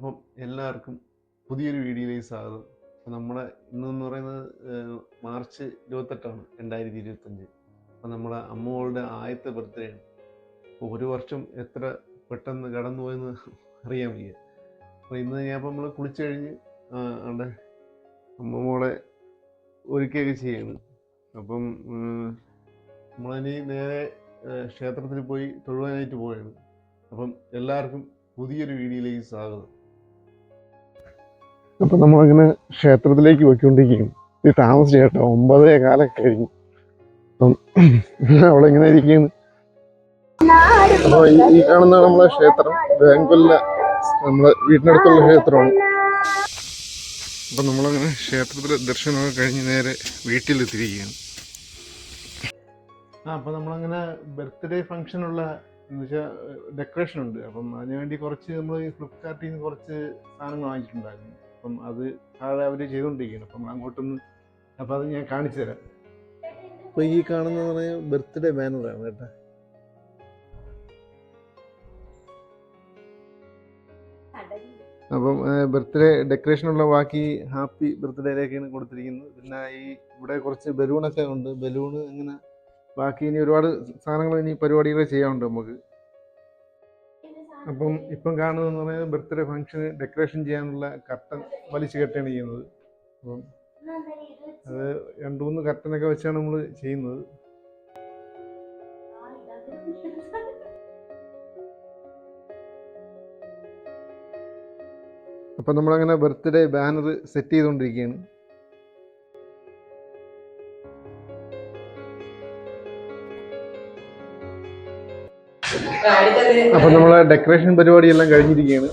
അപ്പം എല്ലാവർക്കും പുതിയൊരു വീഡിയോയിലേക്ക് സ്വാഗതം. അപ്പം നമ്മുടെ ഇന്നെന്ന് പറയുന്നത് മാർച്ച് ഇരുപത്തെട്ടാണ് രണ്ടായിരത്തി ഇരുപത്തഞ്ച് അപ്പം നമ്മുടെ അമ്മകളുടെ ആദ്യത്തെ ബർത്ത്ഡേ ആണ്. ഒരു വർഷം എത്ര പെട്ടെന്ന് കടന്നു പോയെന്ന് അറിയാൻ വയ്യ. അപ്പം ഇന്ന് ഞാൻ നമ്മൾ കുളിച്ചു കഴിഞ്ഞ് അവിടെ അമ്മമ്മോളെ ഒരുക്കുകയൊക്കെ ചെയ്യാണ്. അപ്പം നമ്മളിനി നേരെ ക്ഷേത്രത്തിൽ പോയി തൊഴുവാനായിട്ട് പോവുകയാണ് അപ്പം എല്ലാവർക്കും പുതിയൊരു വീഡിയോയിലേക്ക് സ്വാഗതം. അപ്പം നമ്മളങ്ങനെ ക്ഷേത്രത്തിലേക്ക് പോയിക്കൊണ്ടിരിക്കുകയാണ്. ഈ താമസിച്ചു കേട്ടോ. ഒമ്പതേ കാലൊക്കെ കഴിഞ്ഞു. അപ്പം ഇങ്ങനെ ഇരിക്കുന്നു അപ്പോൾ ഈ കാണുന്ന നമ്മളെ ക്ഷേത്രം ബാംഗ്ലൂരിലെ നമ്മളെ വീടിനടുത്തുള്ള ക്ഷേത്രമാണ്. അപ്പം നമ്മളങ്ങനെ ക്ഷേത്രത്തിലെ ദർശനമൊക്കെ കഴിഞ്ഞ് നേരെ വീട്ടിലെത്തിയിരിക്കുകയാണ്. ആ അപ്പം നമ്മളങ്ങനെ ബർത്ത്ഡേ ഫംഗ്ഷനുള്ള എന്ന് വെച്ചാൽ ഡെക്കറേഷൻ ഉണ്ട് അപ്പം അതിനുവേണ്ടി കുറച്ച് നമ്മൾ ഫ്ലിപ്കാർട്ടിൽ നിന്ന് കുറച്ച് സാധനങ്ങൾ വാങ്ങിച്ചിട്ടുണ്ടായിരുന്നു. അപ്പം അത് താഴെ അവർ ചെയ്തുകൊണ്ടിരിക്കുകയാണ് അപ്പം അങ്ങോട്ടൊന്ന് അപ്പം അത് ഞാൻ കാണിച്ചു തരാം. അപ്പോൾ ഈ കാണുന്ന പറഞ്ഞാൽ ബർത്ത്ഡേ ബാനറാണ് കേട്ടോ. അപ്പം ബർത്ത്ഡേ ഡെക്കറേഷനുള്ള ബാക്കി ഹാപ്പി ബർത്ത്ഡേയിലേക്കാണ് കൊടുത്തിരിക്കുന്നത്. പിന്നെ ഈ ഇവിടെ കുറച്ച് ബലൂണൊക്കെ ഉണ്ട്. ബലൂണ് ഇങ്ങനെ ബാക്കി ഇനി ഒരുപാട് സാധനങ്ങൾ ഇനി പരിപാടികൾ ചെയ്യാനുണ്ട് നമുക്ക്. അപ്പം ഇപ്പം കാണുന്നതെന്ന് പറയുന്നത് ബർത്ത്ഡേ ഫംഗ്ഷന് ഡെക്കറേഷൻ ചെയ്യാനുള്ള കർട്ടൻ വലിച്ചു കെട്ടുകയാണ് ചെയ്യുന്നത്. അപ്പം അത് രണ്ട് മൂന്ന് കർട്ടനൊക്കെ വെച്ചാണ് നമ്മൾ ചെയ്യുന്നത്. അപ്പം നമ്മളങ്ങനെ ബർത്ത്ഡേ ബാനർ സെറ്റ് ചെയ്തുകൊണ്ടിരിക്കുകയാണ്. അപ്പം നമ്മളെ ഡെക്കറേഷൻ പരിപാടി എല്ലാം കഴിഞ്ഞിരിക്കുകയാണ്.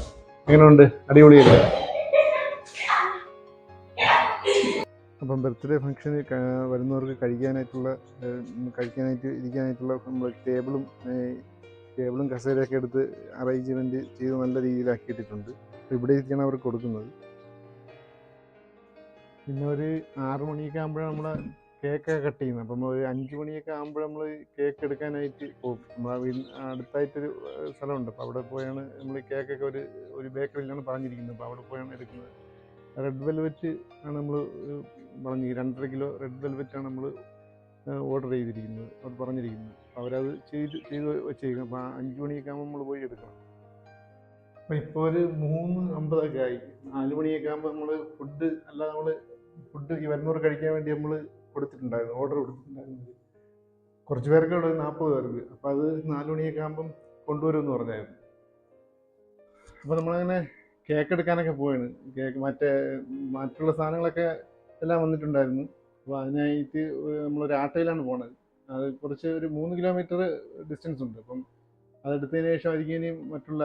എങ്ങനെയുണ്ട്? അടിപൊളിയല്ലേ? അപ്പം ബർത്ത്ഡേ ഫംഗ്ഷന് വരുന്നവർക്ക് കഴിക്കാനായിട്ടുള്ള കഴിക്കാനായിട്ട് ഇരിക്കാനായിട്ടുള്ള ടേബിളും ടേബിളും കസേരയൊക്കെ എടുത്ത് അറേഞ്ച്മെന്റ് ചെയ്ത് നല്ല രീതിയിലാക്കിയിട്ടിട്ടുണ്ട്. ഇവിടെ ഇരിക്കുകയാണ് അവർക്ക് കൊടുക്കുന്നത്. പിന്നെ ഒരു ആറ് മണിയൊക്കെ ആകുമ്പോഴാണ് നമ്മളെ കേക്കൊക്കെ കട്ട് ചെയ്യുന്നത് അപ്പം ഒരു അഞ്ച് മണിയൊക്കെ ആകുമ്പോൾ നമ്മൾ കേക്ക് എടുക്കാനായിട്ട് പോകും നമ്മളെ അടുത്തായിട്ടൊരു സ്ഥലമുണ്ട്. അപ്പോൾ അവിടെ പോയാണ് നമ്മൾ കേക്കൊക്കെ ഒരു ഒരു ബേക്കറിയിലാണ് പറഞ്ഞിരിക്കുന്നത്. അപ്പോൾ അവിടെ പോയാണ് എടുക്കുന്നത്. റെഡ് വെൽവെറ്റ് ആണ് നമ്മൾ പറഞ്ഞു രണ്ടര കിലോ റെഡ് വെൽവെറ്റ് ആണ് നമ്മൾ ഓർഡർ ചെയ്തിരിക്കുന്നത്. അവർ പറഞ്ഞിരിക്കുന്നത്. അവരത് ചെയ്ത് ചെയ്ത് വെച്ചേക്കും. അപ്പോൾ അഞ്ച് മണിയൊക്കെ ആകുമ്പോൾ നമ്മൾ പോയി എടുക്കണം. അപ്പോൾ ഇപ്പോൾ ഒരു മൂന്ന് അമ്പതൊക്കെ ആയി. നാല് മണിയൊക്കെ ആകുമ്പോൾ നമ്മൾ ഫുഡ് അല്ലാതെ നമ്മൾ ഫുഡ് ഈ വരുന്നവർ കഴിക്കാൻ വേണ്ടി നമ്മൾ കൊടുത്തിട്ടുണ്ടായിരുന്നു ഓർഡർ കൊടുത്തിട്ടുണ്ടായിരുന്നു. കുറച്ച് പേർക്ക് ഇവിടെ നാൽപ്പത് പേർക്ക്. അപ്പോൾ അത് നാല് മണിയൊക്കെ ആകുമ്പം കൊണ്ടുവരുമെന്ന് പറഞ്ഞായിരുന്നു. അപ്പോൾ നമ്മളങ്ങനെ കേക്ക് എടുക്കാനൊക്കെ പോയാണ് കേക്ക് മറ്റേ മറ്റുള്ള സാധനങ്ങളൊക്കെ എല്ലാം വന്നിട്ടുണ്ടായിരുന്നു. അപ്പോൾ അതിനായിട്ട് നമ്മളൊരു ആട്ടയിലാണ് പോണത്. അത് കുറച്ച് ഒരു മൂന്ന് കിലോമീറ്റർ ഡിസ്റ്റൻസ് ഉണ്ട്. അപ്പം അതെടുത്തതിന് ശേഷം ആയിരിക്കും ഇനി മറ്റുള്ള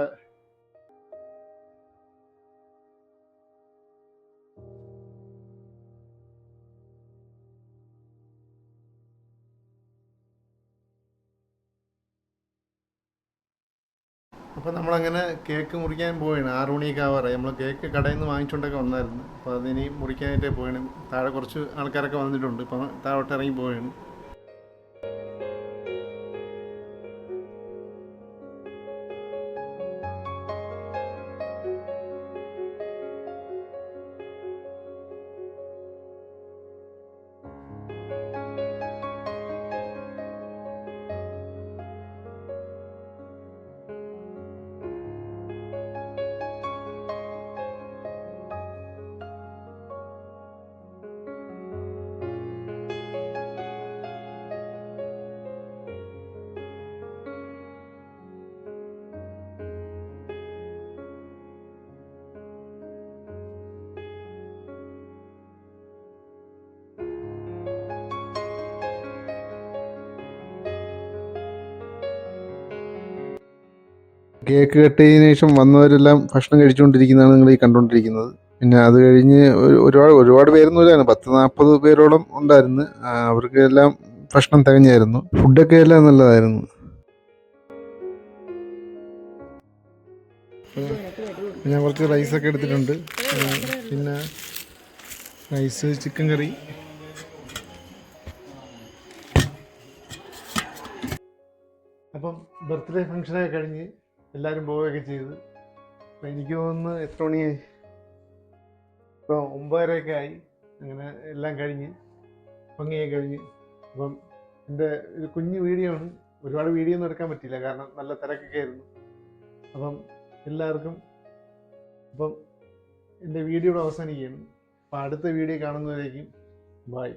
അപ്പോൾ നമ്മളങ്ങനെ കേക്ക് മുറിക്കാൻ പോവുകയാണ് ആറ് മണിയൊക്കെ ആവാറായി നമ്മൾ കേക്ക് കടയിൽ നിന്ന് വാങ്ങിച്ചുകൊണ്ടൊക്കെ വന്നായിരുന്നു. അപ്പോൾ അതിനി മുറിക്കാനായിട്ടേ പോവുകയാണ് താഴെ കുറച്ച് ആൾക്കാരൊക്കെ വന്നിട്ടുണ്ട്. ഇപ്പം താഴോട്ട് ഇറങ്ങി പോവുകയാണ് കേക്ക് കട്ട് ചെയ്തതിനു ശേഷം വന്നവരെല്ലാം ഭക്ഷണം കഴിച്ചുകൊണ്ടിരിക്കുന്നതാണ് നിങ്ങൾ ഈ കണ്ടുകൊണ്ടിരിക്കുന്നത്. പിന്നെ അത് കഴിഞ്ഞ് ഒരു- ഒരുപാട് ഒരുപാട് പേരൊന്നുമില്ലായിരുന്നു പത്ത് നാൽപ്പത് പേരോളം ഉണ്ടായിരുന്നു. അവർക്ക് എല്ലാം ഭക്ഷണം തികഞ്ഞായിരുന്നു. ഫുഡൊക്കെ എല്ലാം നല്ലതായിരുന്നു. ഞാൻ കുറച്ച് റൈസൊക്കെ എടുത്തിട്ടുണ്ട്. പിന്നെ റൈസ് ചിക്കൻ കറി അപ്പം ബർത്ത്ഡേ ഫംഗ്ഷനൊക്കെ കഴിഞ്ഞ് എല്ലാവരും പോവുകയൊക്കെ ചെയ്ത്. അപ്പം എനിക്ക് തോന്നുന്നു എത്ര മണിയായി ഇപ്പോൾ ഒമ്പതരയൊക്കെ ആയി. അങ്ങനെ എല്ലാം കഴിഞ്ഞ് ഭംഗിയായി കഴിഞ്ഞ്. അപ്പം എന്റെ ഒരു കുഞ്ഞു വീഡിയോ ആണ്. ഒരുപാട് വീഡിയോ ഒന്നും എടുക്കാൻ പറ്റിയില്ല. കാരണം നല്ല തിരക്കൊക്കെ ആയിരുന്നു. അപ്പം എല്ലാവർക്കും അപ്പം എന്റെ വീഡിയോ അവസാനിക്കുകയാണ്. അപ്പം അടുത്ത വീഡിയോ കാണുന്നവരേക്കും ബായ്